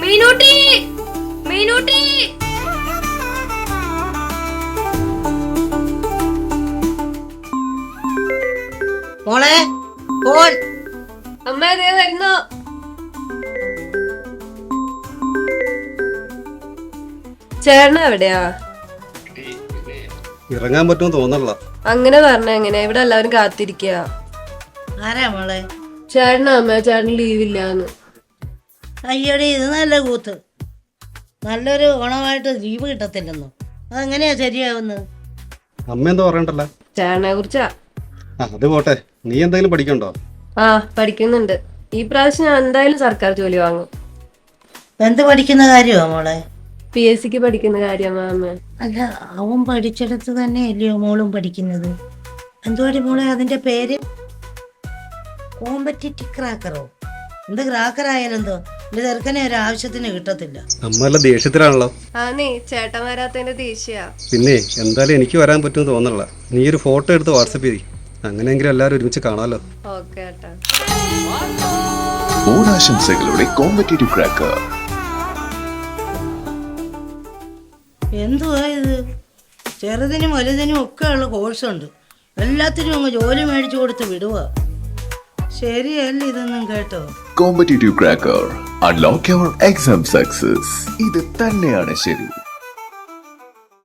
മീനൂട്ടി മീനൂട്ടി. മോളെ ഫോൺ അമ്മ വരുന്നു. ചേട്ടൻ എവിടെയാ? ഇറങ്ങാൻ പറ്റുമെന്ന് തോന്നല്ല അങ്ങനെ പറഞ്ഞ എങ്ങനെ? ഇവിടെ എല്ലാവരും കാത്തിരിക്കുക ആരാ മോളെ? ചേട്ടനാ അമ്മ ചേട്ടൻ ലീവില്ലാന്ന് അയ്യോടി ഇത് നല്ല കൂത്ത്. നല്ലൊരു ഓണമായിട്ട് ലീവ് കിട്ടത്തില്ലെന്നോ. അതെങ്ങനെയാ ശരിയാവുന്നത് അമ്മ എന്താ പറയണ്ടല്ല? ചേട്ടനെ കുറിച്ചാ. ആ അത് പോട്ടെ. നീ എന്തെങ്കിലും പഠിക്കണ്ടോ? ആ പഠിക്കുന്നുണ്ട്. ഈ പ്രാവശ്യം ഞാൻ എന്തായാലും സർക്കാർ ജോലി വാങ്ങും. എന്ത് പഠിക്കുന്ന കാര്യമാണ് മോളെ? പി എസ് സിക്ക് പഠിക്കുന്ന കാര്യമാ അമ്മ അല്ല അവൻ പഠിച്ചെടുത്ത് തന്നെ അല്ലയോ മോളും പഠിക്കുന്നത്? എന്തുവാടി മോളെ അതിന്റെ പേര്? കോമ്പറ്റിറ്റീവ് ക്രാക്കറോ എന്ത് ക്രാക്കർ ആയാലെന്തോ എന്റെ ചെറുക്കനെ ഒരു ആവശ്യത്തിന് കിട്ടത്തില്ല. നമ്മളെ ദേഷ്യത്തിലാണല്ലോ. ആ നീ ചേട്ടൻ വരാത്തതിന്റെ ദേഷ്യ. പിന്നെ എന്തായാലും എനിക്ക് വരാൻ പറ്റുമെന്ന് തോന്നല്ല നീ ഒരു ഫോട്ടോ എടുത്ത് വാട്സപ്പ് ചെയ്തി. അങ്ങനെയെങ്കിലും എല്ലാവരും ഒരുമിച്ച് കാണാമല്ലോ ഓക്കെ ഏട്ടാ. ഓണാശംസകളുടെ കോമ്പറ്റേറ്റീവ് ക്രാക്കർ എന്തുവാ ഇത്? ചെറുതിനും വലുതിനും ഒക്കെ ഉള്ള കോഴ്സുണ്ട് എല്ലാത്തിനും അങ്ങ് ജോലി മേടിച്ചു കൊടുത്ത് വിടുക ശരിയല്ല ഇതൊന്നും കേട്ടോ? Competitive cracker unlock your exam success ഇത് തന്നെയാണ് ശരി.